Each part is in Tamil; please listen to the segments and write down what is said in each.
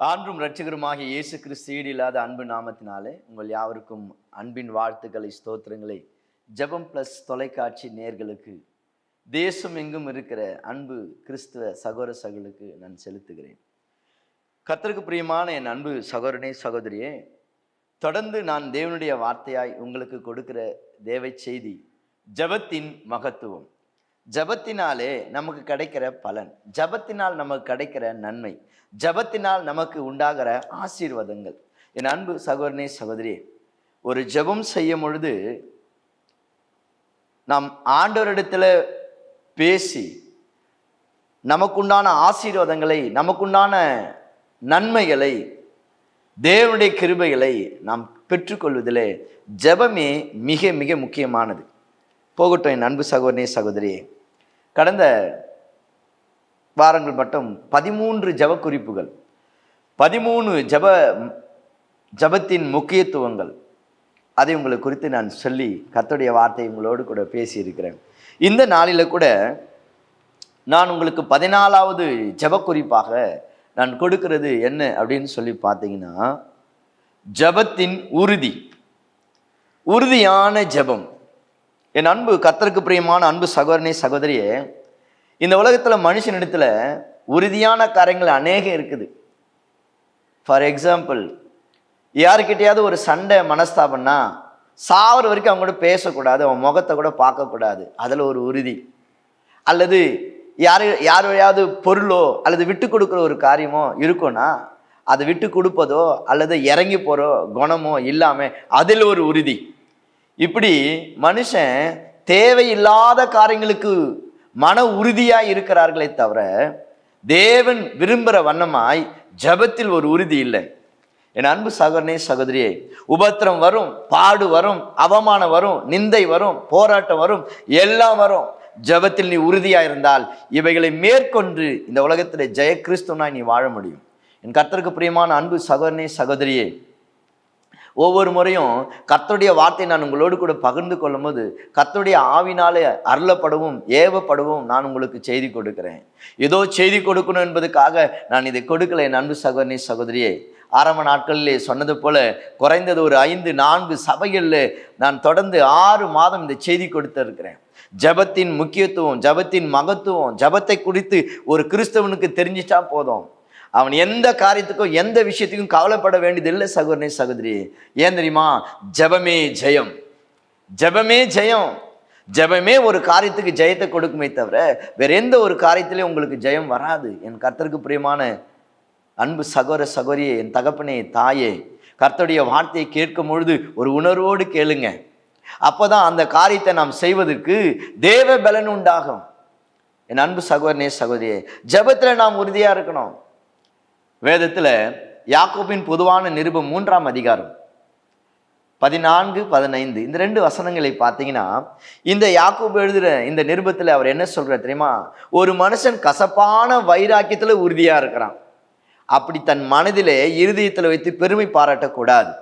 ஆன்றும் இரட்சகருமாகிய இயேசு கிறிஸ்து ஈடு இல்லாத அன்பு நாமத்தினாலே உங்கள் யாவருக்கும் அன்பின் வாழ்த்துக்களை ஸ்தோத்திரங்களை. ஜெபம் ப்ளஸ் தொலைக்காட்சி நேர்களுக்கு தேசம் எங்கும் இருக்கிற அன்பு கிறிஸ்துவ சகோதர சகலுக்கு நான் செலுத்துகிறேன். கத்தருக்கு பிரியமான என் அன்பு சகோதரனே சகோதரியே தொடர்ந்து நான் தேவனுடைய வார்த்தையாய் உங்களுக்கு கொடுக்கிற தேவை செய்தி ஜெபத்தின் மகத்துவம். ஜபத்தினாலே நமக்கு கிடைக்கிற பலன். ஜபத்தினால் நமக்கு கிடைக்கிற நன்மை. ஜபத்தினால் நமக்கு உண்டாகிற ஆசீர்வாதங்கள். என் அன்பு சகோதரனே சகோதரியே ஒரு ஜெபம் செய்யும் பொழுது நாம் ஆண்டவரிடத்துல பேசி நமக்குண்டான ஆசீர்வாதங்களை நமக்குண்டான நன்மைகளை தேவனுடைய கிருபைகளை நாம் பெற்றுக்கொள்வதிலே ஜெபமே மிக மிக முக்கியமானது. போகட்டும் என் அன்பு சகோதரனே சகோதரியே. கடந்த வாரங்கள் மட்டும் பதிமூன்று ஜப குறிப்புகள் பதிமூணு ஜப ஜபத்தின் முக்கியத்துவங்கள். அதை உங்களுக்கு குறித்து நான் சொல்லி கத்துடைய வார்த்தை உங்களோடு கூட பேசியிருக்கிறேன். இந்த நாளில் கூட நான் உங்களுக்கு பதினாலாவது ஜப குறிப்பாக நான் கொடுக்கிறது என்ன அப்படின்னு சொல்லி பார்த்தீங்கன்னா ஜபத்தின் உறுதி உறுதியான ஜெபம். என் அன்பு கத்தருக்கு பிரியமான அன்பு சகோதரனே சகோதரியே இந்த உலகத்தில் மனுஷனிடத்தில் உறுதியான காரியங்கள் அநேகம் இருக்குது. ஃபார் எக்ஸாம்பிள் யாருக்கிட்டையாவது ஒரு சண்டை மனஸ்தாபம்னா சாவர வரைக்கும் அவங்க கூட பேசக்கூடாது அவன் முகத்தை கூட பார்க்கக்கூடாது. அதில் ஒரு உறுதி. அல்லது யார் யாரையாவது பொருளோ அல்லது விட்டு கொடுக்குற ஒரு காரியமோ இருக்கும்னா அதை விட்டு கொடுப்பதோ அல்லது இறங்கி போகிறோ குணமோ இல்லாமல் அதில் ஒரு உறுதி. இப்படி மனுஷன் தேவையில்லாத காரியங்களுக்கு மன உறுதியாக இருக்கிறார்களே தவிர தேவன் விரும்புகிற வண்ணமாய் ஜபத்தில் ஒரு உறுதி இல்லை. என் அன்பு சகோதரனே சகோதரியே உபத்திரம் வரும் பாடு வரும் அவமானம் வரும் நிந்தை வரும் போராட்டம் வரும் எல்லாம் வரும். ஜபத்தில் நீ உறுதியாக இருந்தால் இவைகளை மேற்கொண்டு இந்த உலகத்தில் ஜெய கிறிஸ்துவனாய் நீ வாழ முடியும். என் கர்த்தருக்கு பிரியமான அன்பு சகோதரனே சகோதரியே ஒவ்வொரு முறையும் கர்த்தருடைய வார்த்தையை நான் உங்களோடு கூட பகிர்ந்து கொள்ளும்போது கர்த்தருடைய ஆவினாலே அருளப்படவும் ஏவப்படவும் நான் உங்களுக்கு செய்தி கொடுக்கிறேன். ஏதோ செய்தி கொடுக்கணும் என்பதுக்காக நான் இதை கொடுக்கல என் அன்பு சகோதரி சகோதரியே. ஆரம்ப நாட்களிலே சொன்னது போல குறைந்தது ஒரு ஐந்து நான்கு சபைகளில் நான் தொடர்ந்து ஆறு மாதம் இந்த செய்தி கொடுத்திருக்கிறேன். ஜபத்தின் முக்கியத்துவம் ஜபத்தின் மகத்துவம் ஜபத்தை குறித்து ஒரு கிறிஸ்தவனுக்கு தெரிஞ்சிச்சா போதும். அவன் எந்த காரியத்துக்கும் எந்த விஷயத்துக்கும் கவலைப்பட வேண்டியதில்லை சகோதரனே சகோதரி. ஏன் தெரியுமா? ஜபமே ஜெயம். ஜபமே ஜெயம். ஜபமே ஒரு காரியத்துக்கு ஜெயத்தை கொடுக்குமே தவிர வேற எந்த ஒரு காரியத்திலையும் உங்களுக்கு ஜெயம் வராது. என் கர்த்தருக்கு பிரியமான அன்பு சகோர சகோரியே என் தகப்பனே தாயே கர்த்தருடைய வார்த்தையை கேட்கும் பொழுது ஒரு உணர்வோடு கேளுங்க. அப்போதான் அந்த காரியத்தை நாம் செய்வதற்கு தேவ பலன் உண்டாகும். என் அன்பு சகோதரனே சகோதரியே ஜபத்தில் நாம் உறுதியாக இருக்கணும். வேதத்தில் யாக்கோபின் பொதுவான நிருபம் மூன்றாம் அதிகாரம் பதினான்கு பதினைந்து. இந்த ரெண்டு வசனங்களை பார்த்தீங்கன்னா இந்த யாக்கோபு எழுதுகிற இந்த நிருபத்தில் அவர் என்ன சொல்கிறார் தெரியுமா? ஒரு மனுஷன் கசப்பான வைராக்கியத்தில் உறுதியாக இருக்கிறான். அப்படி தன் மனதிலே இருதயத்தில் வைத்து பெருமை பாராட்டக்கூடாது.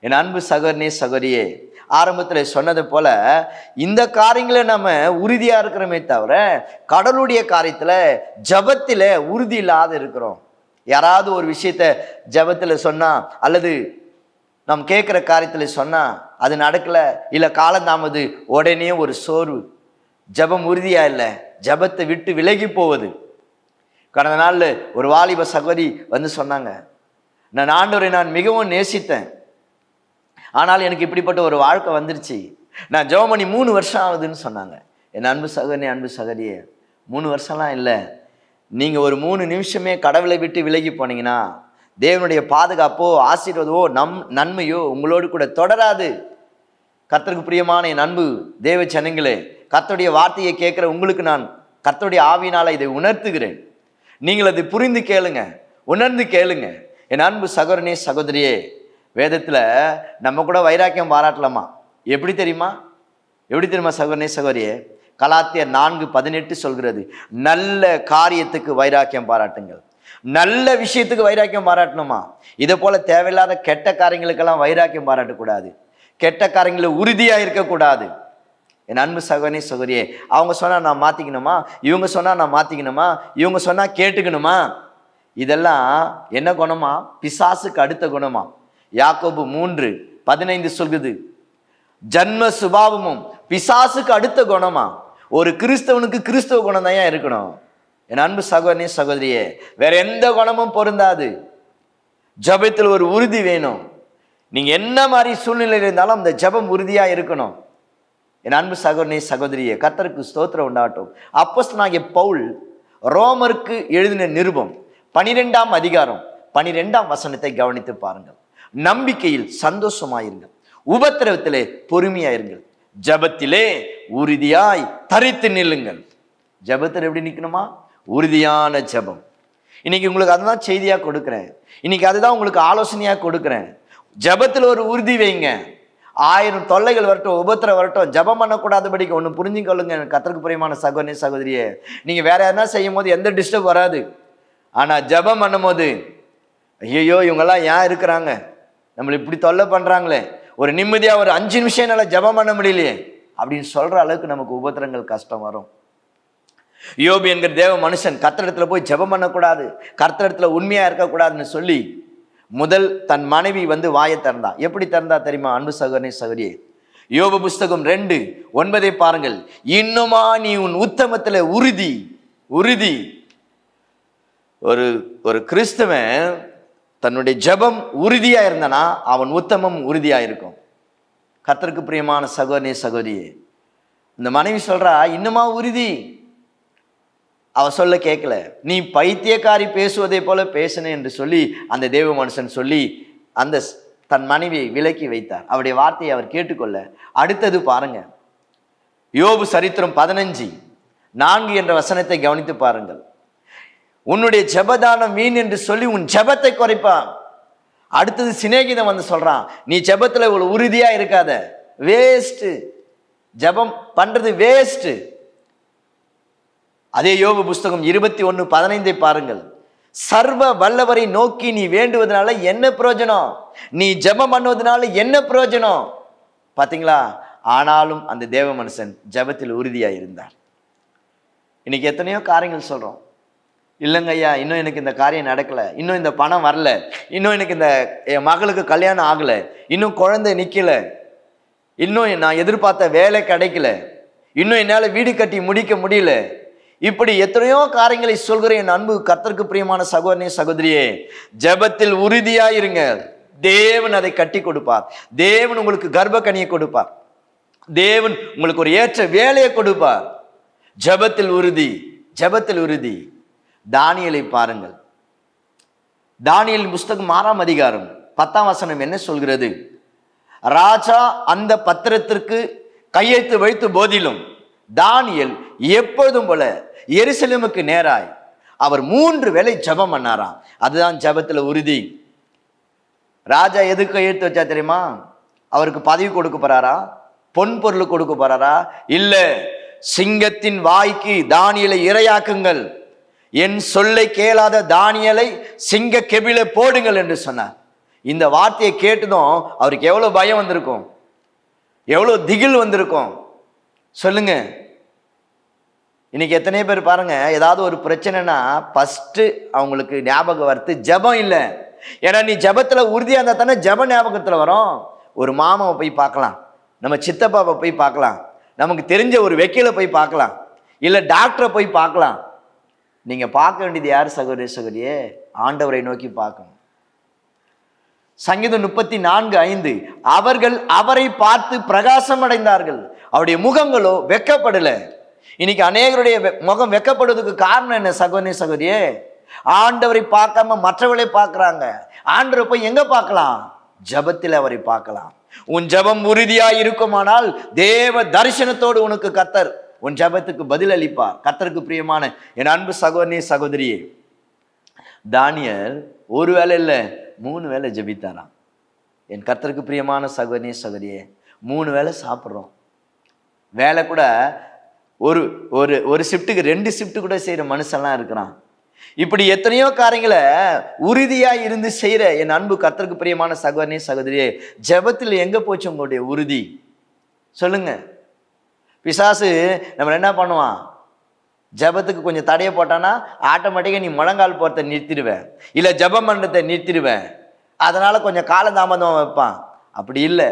என் அன்பு சகோதரனே சகோதரியே ஆரம்பத்தில் சொன்னது போல இந்த காரியங்களை நம்ம உறுதியாக இருக்கிறோமே தவிர கடலுடைய காரியத்தில் ஜபத்தில் உறுதி இல்லாத இருக்கிறோம். யாராவது ஒரு விஷயத்த ஜபத்தில் சொன்னால் அல்லது நாம் கேட்குற காரியத்தில் சொன்னால் அது நடக்கலை இல்லை காலந்தாமது உடனே ஒரு சோர்வு. ஜபம் உறுதியாக இல்லை ஜபத்தை விட்டு விலகி போவது. கடந்த நாளில் ஒரு வாலிப சகோதரி வந்து சொன்னாங்க நான் ஆண்டோரை நான் மிகவும் நேசித்தேன். ஆனால் எனக்கு இப்படிப்பட்ட ஒரு வாழ்க்கை வந்துருச்சு. நான் ஜெபமணி மூணு வருஷம் ஆகுதுன்னு சொன்னாங்க. என் அன்பு சகோதரி அன்பு சகோதரியே மூணு வருஷம்லாம் இல்லை. நீங்கள் ஒரு மூணு நிமிஷமே கடவுளை விட்டு விலகி போனீங்கன்னா தேவனுடைய பாதுகாப்போ ஆசீர்வாதவோ நம் நன்மையோ உங்களோடு கூட தொடராது. கர்த்தருக்கு பிரியமான என் அன்பு தேவ சனங்களே கர்த்தருடைய வார்த்தையை கேட்குற உங்களுக்கு நான் கர்த்தருடைய ஆவியினால் இதை உணர்த்துகிறேன். நீங்கள் அதை புரிந்து கேளுங்க உணர்ந்து கேளுங்க. என் அன்பு சகோதரனே சகோதரியே வேதத்தில் நம்ம கூட வைராக்கியம் பாராட்டலாமா? எப்படி தெரியுமா? எப்படி தெரியுமா சகோதரனே சகோதரியே? கலாத்தியர் நான்கு பதினெட்டு சொல்கிறது நல்ல காரியத்துக்கு வைராக்கியம் பாராட்டுங்கள். நல்ல விஷயத்துக்கு வைராக்கியம் பாராட்டணுமா? இதை போல தேவையில்லாத கெட்ட காரியங்களுக்கெல்லாம் வைராக்கியம் பாராட்டக்கூடாது. கெட்ட காரியங்களை உறுதியாக இருக்கக்கூடாது. என் அன்பு சகோனே சகோதரியே அவங்க சொன்னால் நான் மாற்றிக்கணுமா இவங்க சொன்னால் நான் மாற்றிக்கணுமா இவங்க சொன்னால் கேட்டுக்கணுமா? இதெல்லாம் என்ன குணமா? பிசாசுக்கு அடுத்த குணமா? யாக்கோபு மூன்று பதினைந்து சொல்குது ஜன்ம சுபாவமும் பிசாசுக்கு அடுத்த குணமா? ஒரு கிறிஸ்தவனுக்கு கிறிஸ்தவ குணம் தான் இருக்கணும். என் அன்பு சகோதரனே சகோதரியே வேற எந்த குணமும் பொருந்தாது. ஜபத்தில் ஒரு உறுதி வேணும். நீங்க என்ன மாதிரி சூழ்நிலையில் இருந்தாலும் அந்த ஜபம் உறுதியா இருக்கணும். என் அன்பு சகோதரனே சகோதரியே கத்தருக்கு ஸ்தோத்திரம் உண்டாகட்டும். அப்போஸ்தலனாகிய பவுல் ரோமருக்கு எழுதின நிருபம் பனிரெண்டாம் அதிகாரம் பனிரெண்டாம் வசனத்தை கவனித்து பாருங்கள். நம்பிக்கையில் சந்தோஷமாயிருங்கள். உபத்திரவத்திலே பொறுமையாயிருங்கள். ஜபத்திலே உறுதியாய் தரித்து நில்லுங்கள். ஜபத்தில் எப்படி நிற்கணுமா? உறுதியான ஜபம். இன்னைக்கு உங்களுக்கு அதுதான் செய்தியாக கொடுக்குறேன். இன்னைக்கு அதுதான் உங்களுக்கு ஆலோசனையாக கொடுக்குறேன். ஜபத்தில் ஒரு உறுதி வைங்க. ஆயிரம் தொல்லைகள் வரட்டும் உபத்திரம் வரட்டும் ஜபம் பண்ணக்கூடாதபடிக்கு ஒன்று புரிஞ்சுக்கொள்ளுங்க. கத்தருக்கு பிரியமான சகோதரி சகோதரியே நீங்கள் வேற எதனா செய்யும் போது எந்த டிஸ்டர்ப் வராது. ஆனால் ஜபம் பண்ணும்போது ஐயோ இவங்கெல்லாம் ஏன் இருக்கிறாங்க? நம்மளை இப்படி தொல்லை பண்ணுறாங்களே ஒரு நிம்மதியாக ஒரு அஞ்சு நிமிஷம் என்னால் ஜபம் பண்ண முடியலையே அப்படின்னு சொல்கிற அளவுக்கு நமக்கு உபத்திரங்கள் கஷ்டம் வரும். யோபி என்கிற தேவ மனுஷன் கர்த்தரிடத்துல போய் ஜெபம் பண்ணக்கூடாது கர்த்தரிடத்துல உண்மையாக இருக்கக்கூடாதுன்னு சொல்லி முதல் தன் மனைவி வந்து வாயை திறந்தா எப்படி திறந்தா தெரியுமா? அன்பு சகோதரனை சகோதரியே. யோப புஸ்தகம் ரெண்டு ஒன்பதை பாருங்கள். இன்னுமா நீ உன் உத்தமத்தில் உறுதி உறுதி. ஒரு ஒரு கிறிஸ்தவன் தன்னுடைய ஜெபம் உறுதியாக இருந்தனா அவன் உத்தமம் உறுதியாக இருக்கும். கத்தருக்கு பிரியமான சகோதரி சகோதரியே இந்த மனைவி சொல்கிறா இன்னுமா உறுதி? அவ சொல்ல கேட்கல நீ பைத்தியக்காரி பேசுவதை போல பேசுனேன் என்று சொல்லி அந்த தேவ மனுஷன் சொல்லி அந்த ஸ்- தன் மனைவியை விலக்கி வைத்தார். அவருடைய வார்த்தையை அவர் கேட்டுக்கொள்ள. அடுத்தது பாருங்க. யோபு சரித்திரம் பதினஞ்சு. நான்கு என்ற வசனத்தை கவனித்து பாருங்கள். உன்னுடைய ஜெபதானம் வீண் என்று சொல்லி உன் ஜெபத்தை குறைப்பான். அடுத்தது சிநேகிதம் வந்து சொல்றான் நீ ஜெபத்தில் இவ்வளவு உறுதியா இருக்காத. வேஸ்ட் ஜெபம் பண்றது வேஸ்ட் அதே யோக புஸ்தகம் இருபத்தி ஒன்று பதினைந்தை பாருங்கள். சர்வ வல்லவரை நோக்கி நீ வேண்டுவதனால என்ன பிரயோஜனம்? நீ ஜெபம் பண்ணுவதனால என்ன பிரயோஜனம்? பாத்தீங்களா? ஆனாலும் அந்த தேவ மனுஷன் ஜெபத்தில் உறுதியாக இருந்தார் இன்னைக்கு எத்தனையோ காரியங்கள் சொல்றோம். இல்லைங்க ஐயா இன்னும் எனக்கு இந்த காரியம் நடக்கலை. இன்னும் இந்த பணம் வரல. இன்னும் எனக்கு இந்த என் மகளுக்கு கல்யாணம் ஆகலை. இன்னும் குழந்தை நிற்கலை இன்னும் நான் எதிர்பார்த்த வேலை கிடைக்கல. இன்னும் என்னால் வீடு கட்டி முடிக்க முடியல. இப்படி எத்தனையோ காரியங்களை சொல்கிற என் அன்பு கத்தருக்கு பிரியமான சகோதரனே சகோதரியே ஜெபத்தில் உறுதியாயிருங்க. தேவன் அதை கட்டி கொடுப்பார். தேவன் உங்களுக்கு கர்ப்ப கனியை கொடுப்பார். தேவன் உங்களுக்கு ஒரு ஏற்ற வேலையை கொடுப்பார். ஜெபத்தில் உறுதி ஜெபத்தில் உறுதி. தானியலை பாருங்கள். தானியல் புஸ்தகம் ஆறாம் அதிகாரம் பத்தாம் வசனம் என்ன சொல்கிறது? ராஜா அந்த பத்திரத்திற்கு கையெழுத்து வைத்த போதிலும் தானியல் எப்பொழுதும் போல எருசலேமுக்கு நேராய் அவர் மூன்று வேளை ஜெபம் பண்ணாராம். அதுதான் ஜபத்தில் உறுதி. ராஜா எதுக்கு கையெழுத்து வச்சா தெரியுமா? அவருக்கு பதவி கொடுக்க போறாரா? பொன் பொருள் கொடுக்க போறாரா? இல்ல சிங்கத்தின் வாய்க்கு தானியலை இரையாக்குங்கள். என் சொல்லை கேளாத தானியலை சிங்க கெபில போடுங்கள் என்று சொன்னார். இந்த வார்த்தையை கேட்டதும் அவருக்கு எவ்வளோ பயம் வந்திருக்கும். எவ்வளோ திகில் வந்திருக்கும். சொல்லுங்க. இன்னைக்கு எத்தனை பேர் பாருங்க ஏதாவது ஒரு பிரச்சனைனா ஃபஸ்ட்டு அவங்களுக்கு ஞாபகம் வரது ஜெபம் இல்லை. ஏன்னா நீ ஜபத்தில் உறுதியாக இருந்தால் தானே ஜெப ஞாபகத்தில் வரும். ஒரு மாமாவை போய் பார்க்கலாம். நம்ம சித்தப்பாவை போய் பார்க்கலாம். நமக்கு தெரிஞ்ச ஒரு வக்கீலை போய் பார்க்கலாம். இல்லை டாக்டரை போய் பார்க்கலாம். நீங்கள் பார்க்க வேண்டியது யார் சகோதரி சகோதரியே? ஆண்டவரை நோக்கி பார்க்கணும். சங்கீதம் முப்பத்தி நான்கு ஐந்து அவர்கள் அவரை பார்த்து பிரகாசம் அடைந்தார்கள் அவருடைய முகங்களோ வெக்கப்படலை. இன்னைக்கு அநேகருடைய வெ- முகம் வெக்கப்படுவதற்கு காரணம் என்ன சகோதரி சகோதரியே? ஆண்டவரை பார்க்காம மற்றவர்களை பார்க்குறாங்க. ஆண்டவரை போய் எங்கே பார்க்கலாம்? ஜெபத்தில் அவரை பார்க்கலாம். உன் ஜெபம் உறுதியாக இருக்குமானால் தேவ தரிசனத்தோடு உனக்கு கத்தர் உன் ஜெபத்துக்கு பதில் அளிப்பார் கத்தருக்கு பிரியமான என் அன்பு சகோதரனே சகோதரியே தானியல் ஒரு வேலை இல்லை மூணு வேளை ஜெபித்தாராம். என் கத்தருக்கு பிரியமான சகோதரனே சகோதரியே மூணு வேளை சாப்பிட்றோம். வேலை கூட ஒரு ஒரு ஒரு ஷிஃப்ட்டுக்கு ரெண்டு ஷிஃப்ட் கூட செய்கிற மனுஷன்லாம் இருக்கிறான். இப்படி எத்தனையோ காரியங்களை உறுதியாக இருந்து செய்கிற என் அன்பு கத்தருக்கு பிரியமான சகோதரனே சகோதரியே ஜெபத்தில் எங்கே போச்சு உங்களுடைய உறுதி? சொல்லுங்கள் பிசாசு நம்ம என்ன பண்ணுவான்? ஜெபத்துக்கு கொஞ்சம் தடையை போட்டானா ஆட்டோமேட்டிக்காக நீ முழங்கால் போகிறத நிறுத்திடுவேன். இல்லை ஜெபம் பண்ணுறதை நிறுத்திடுவேன். அதனால் கொஞ்சம் காலதாமதம் வைப்பான். அப்படி இல்லை.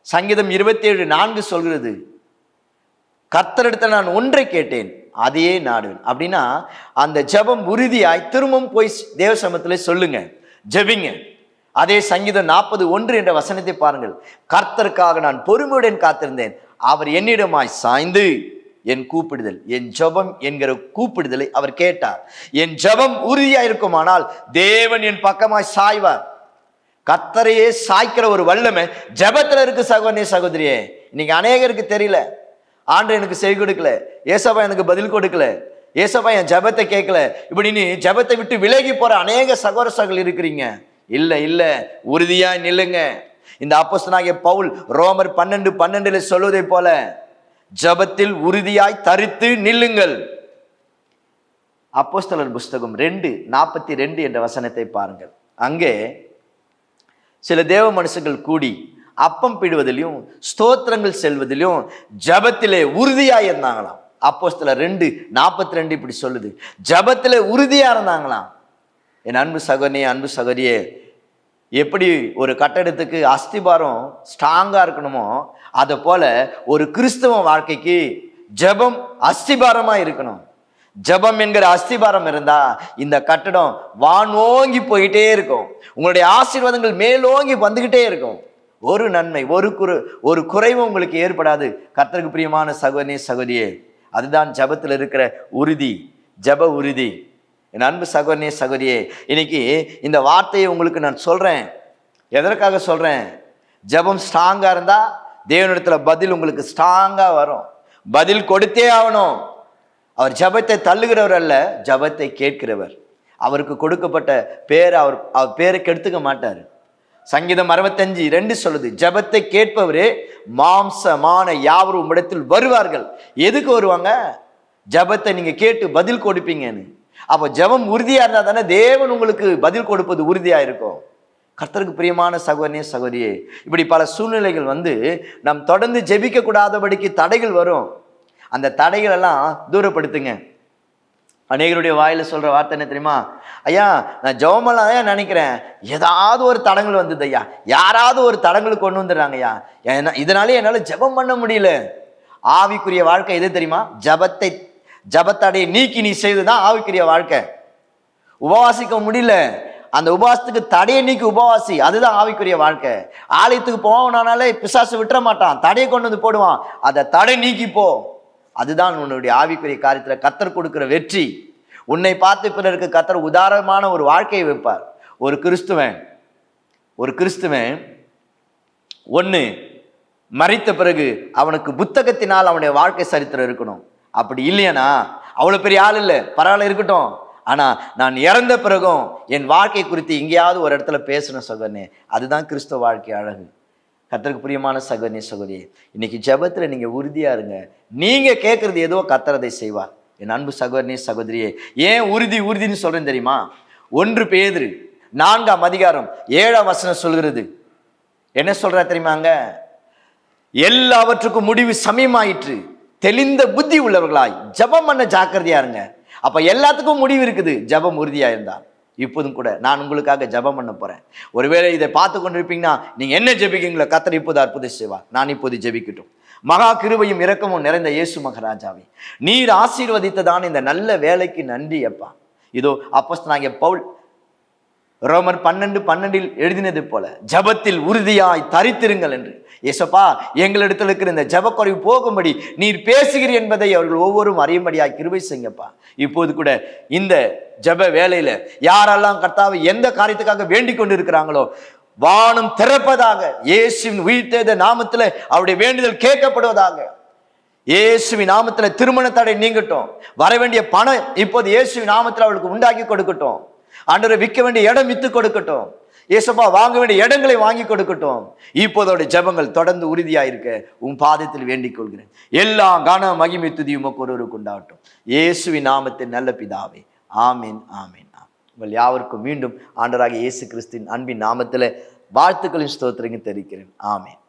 சங்கீதம் இருபத்தி ஏழு நான்கு சொல்கிறது கர்த்தரிடத்தில் நான் ஒன்றை கேட்டேன் அதையே நாடுவேன். அப்படின்னா அந்த ஜெபம் உறுதியாய் திரும்பவும் போய் தேவ சமத்தில் சொல்லுங்க. ஜெபிங்க. அதே சங்கீதம் நாற்பது ஒன்று என்ற வசனத்தை பாருங்கள். கர்த்தருக்காக நான் பொறுமையுடன் காத்திருந்தேன். அவர் என்னிடமாய் சாய்ந்து என் கூப்பிடுதல் என் ஜெபம் என்கிற கூப்பிடுதலை அவர் கேட்டார். என் ஜெபம் உறுதியா இருக்குமானால் தேவன் என் பக்கமாய் சாய்வார். கத்தரையே சாய்க்கிற ஒரு வல்லமை ஜபத்துல இருக்கு சகோதரே சகோதரியே. இன்னைக்கு அநேகருக்கு தெரியல. ஆண்டு எனக்கு செவி கொடுக்கல. ஏசப்பா எனக்கு பதில் கொடுக்கல. ஏசப்பா என் ஜெபத்தை கேட்கல. இப்படின்னு ஜெபத்தை விட்டு விலகி போற அநேக சகோதர சகல் இருக்கிறீங்க. இல்ல இல்ல. உறுதியா நில்லுங்க. இந்த அப்போஸ்தனாகிய பவுல் ரோமர் பன்னெண்டு பன்னெண்டுல சொல்வதை போல ஜெபத்தில் உறுதியாய் தரித்து நில்லுங்கள். அப்போஸ்தலர் புஸ்தகம் ரெண்டு நாற்பத்தி ரெண்டு என்ற வசனத்தை பாருங்கள். அங்கே சில தேவ மனுஷங்கள் கூடி அப்பம் பிடுவதிலையும் ஸ்தோத்திரங்கள் செல்வதிலும் ஜபத்திலே உறுதியாக இருந்தாங்களாம். அப்போஸ்தலர் ரெண்டு நாற்பத்தி ரெண்டு இப்படி சொல்லுது. ஜபத்தில் உறுதியா இருந்தாங்களாம். என் அன்பு சகோதரியே அன்பு சகோதரியே எப்படி ஒரு கட்டடத்துக்கு அஸ்திபாரம் ஸ்ட்ராங்காக இருக்கணுமோ அதை போல் ஒரு கிறிஸ்தவ வாழ்க்கைக்கு ஜெபம் அஸ்திபாரமாக இருக்கணும். ஜெபம் என்கிற அஸ்திபாரம் இருந்தா இந்த கட்டடம் வானோங்கி போயிட்டே இருக்கும். உங்களுடைய ஆசீர்வாதங்கள் மேலோங்கி வந்துக்கிட்டே இருக்கும். ஒரு நன்மை ஒரு குறு ஒரு குறைவும் உங்களுக்கு ஏற்படாது. கர்த்தருக்கு பிரியமான சகோதரி சகோதரியே அதுதான் ஜெபத்தில் இருக்கிற உறுதி ஜெப உறுதி. என் அன்பு சகோதரனே சகோதரியே இன்னைக்கு இந்த வார்த்தையை உங்களுக்கு நான் சொல்கிறேன் எதற்காக சொல்கிறேன் ஜெபம் ஸ்ட்ராங்காக இருந்தால் தேவனிடத்தில் பதில் உங்களுக்கு ஸ்ட்ராங்காக வரும். பதில் கொடுத்தே ஆகணும். அவர் ஜெபத்தை தள்ளுகிறவர் அல்ல ஜெபத்தை கேட்கிறவர். அவருக்கு கொடுக்கப்பட்ட பேரை அவர் அவர் பேரை கெடுத்துக்க மாட்டார். சங்கீதம் அறுபத்தஞ்சு ரெண்டு சொல்லுது ஜெபத்தை கேட்பவரே மாம்சமான யாவரும் இடத்தில் வருவார்கள். எதுக்கு வருவாங்க? ஜெபத்தை நீங்கள் கேட்டு பதில் கொடுப்பீங்கன்னு. அப்போ ஜெபம் உறுதியாக இருந்தால் தானே தேவன் உங்களுக்கு பதில் கொடுப்பது உறுதியாக இருக்கும். கர்த்தருக்கு பிரியமான சகோதரனே சகோதரியே இப்படி பல சூழ்நிலைகள் வந்து நம் தொடர்ந்து ஜெபிக்க கூடாதபடிக்கு தடைகள் வரும். அந்த தடைகள் எல்லாம் தூரப்படுத்துங்க. அநேகருடைய வாயில் சொல்கிற வார்த்தை என்ன தெரியுமா? ஐயா நான் ஜெபமெல்லாம் தான் நினைக்கிறேன். ஏதாவது ஒரு தடங்கள் வந்தது ஐயா. யாராவது ஒரு தடங்கள் கொண்டு வந்துடுறாங்க ஐயா. ஏன்னா இதனாலே என்னால் ஜெபம் பண்ண முடியல. ஆவிக்குரிய வாழ்க்கை எது தெரியுமா? ஜபத்தை ஜபத்தடையை நீக்கி நீ செய்துதான் ஆவிக்குரிய வாழ்க்கை. உபவாசிக்க முடியல. அந்த உபவாசத்துக்கு தடையை நீக்கி உபவாசி அதுதான் ஆவிக்குரிய வாழ்க்கை. ஆலயத்துக்கு போவனாலே பிசாசு விட்டுற மாட்டான். தடையை கொண்டு வந்து போடுவான். அதை தடை நீக்கி போ. அதுதான் உன்னுடைய ஆவிக்குரிய காரியத்தில் கத்தர் கொடுக்குற வெற்றி. உன்னை பார்த்து பிறருக்கு கத்தர் உதாரணமான ஒரு வாழ்க்கையை வைப்பார். ஒரு கிறிஸ்துவன் ஒரு கிறிஸ்துவன் ஒன்று மறித்த பிறகு அவனுக்கு புத்தகத்தினால் அவனுடைய வாழ்க்கை சரித்திரம் இருக்கணும். அப்படி இல்லையானா அவ்வளோ பெரிய ஆள் இல்லை. பரவாயில்ல இருக்கட்டும். ஆனால் நான் இறந்த பிறகும் என் வாழ்க்கை குறித்து எங்கேயாவது ஒரு இடத்துல பேசணும் சகோதரனே அதுதான் கிறிஸ்தவ வாழ்க்கை அழகு. கத்தருக்கு பிரியமான சகோதரி சகோதரி இன்னைக்கு ஜபத்தில் நீங்கள் உறுதியாக இருங்க. நீங்கள் கேட்குறது ஏதோ கத்தரதை செய்வார். என் அன்பு சகோதரனே சகோதரியே ஏன் உறுதி உறுதின்னு சொல்கிறேன் தெரியுமா? ஒன்று பேதிரு நான்காம் அதிகாரம் ஏழாம் வசனம் சொல்கிறது. என்ன சொல்கிறா தெரியுமாங்க? எல்லாவற்றுக்கும் முடிவு சமயமாயிற்று. தெளிந்த புத்தி உள்ளவர்களாய். ஜெபம் பண்ண ஜாக்கிரதையா இருங்க. அப்ப எல்லாத்துக்கும் முடிவு இருக்குது. ஜெபம் உறுதியா இருந்தா. இப்போதும் கூட நான் உங்களுக்காக ஜெபம் பண்ண போறேன். ஒருவேளை இதை பார்த்து கொண்டிருப்பீங்கன்னா நீங்க என்ன ஜெபிக்கீங்களோ கத்தர் இப்போது அற்புதம் செய்வா நான் இப்போது ஜெபிக்கட்டும். மகா கிருபையும் இரக்கமும் நிறைந்த இயேசு மகராஜாவே. நீர் ஆசீர்வதித்ததான இந்த நல்ல வேலைக்கு நன்றி அப்பா. இதோ அப்போ நாங்கள் பவுல் ரோமர் பன்னெண்டு பன்னெண்டில் எழுதினது போல ஜபத்தில் உறுதியாய் தரித்திருங்கள் என்று. ஏசப்பா எங்களிடத்தில் இருக்கிற இந்த ஜபக்குறைவு போகும்படி நீர் பேசுகிறீர் என்பதை அவர்கள் ஒவ்வொரும் அறியும்படியாக கிருபை செய்யப்பா இப்போது கூட இந்த ஜப வேலையில யாரெல்லாம் கர்த்தாவை எந்த காரியத்துக்காக வேண்டிக் கொண்டு இருக்கிறாங்களோ வானம் திறப்பதாக இயேசுவின் உயிர்த்தேத நாமத்துல அவருடைய வேண்டுதல் கேட்கப்படுவதாக. இயேசுவி நாமத்துல திருமண தடை நீங்கட்டும். வர வேண்டிய பணம் இப்போது இயேசுவி நாமத்துல அவளுக்கு உண்டாக்கி கொடுக்கட்டும். ஆண்டரை விற்க வேண்டிய இடம் வித்து கொடுக்கட்டும். ஏசப்பா வாங்க வேண்டிய இடங்களை வாங்கி கொடுக்கட்டும். இப்போதோட ஜெபங்கள் தொடர்ந்து உறுதியாக இருக்க உன் பாதத்தில் வேண்டிக் கொள்கிறேன். எல்லா கன மகிமை துதியும் ஒருவருக்கு உண்டாகட்டும். இயேசுவின் நாமத்தின் நல்ல பிதாவே. ஆமீன் ஆமீன் உங்கள் யாவருக்கும் மீண்டும் ஆண்டராக இயேசு கிறிஸ்தின் அன்பின் நாமத்தில் வாழ்த்துக்களின் ஸ்தோத்திரங்க தெரிவிக்கிறேன். ஆமீன்.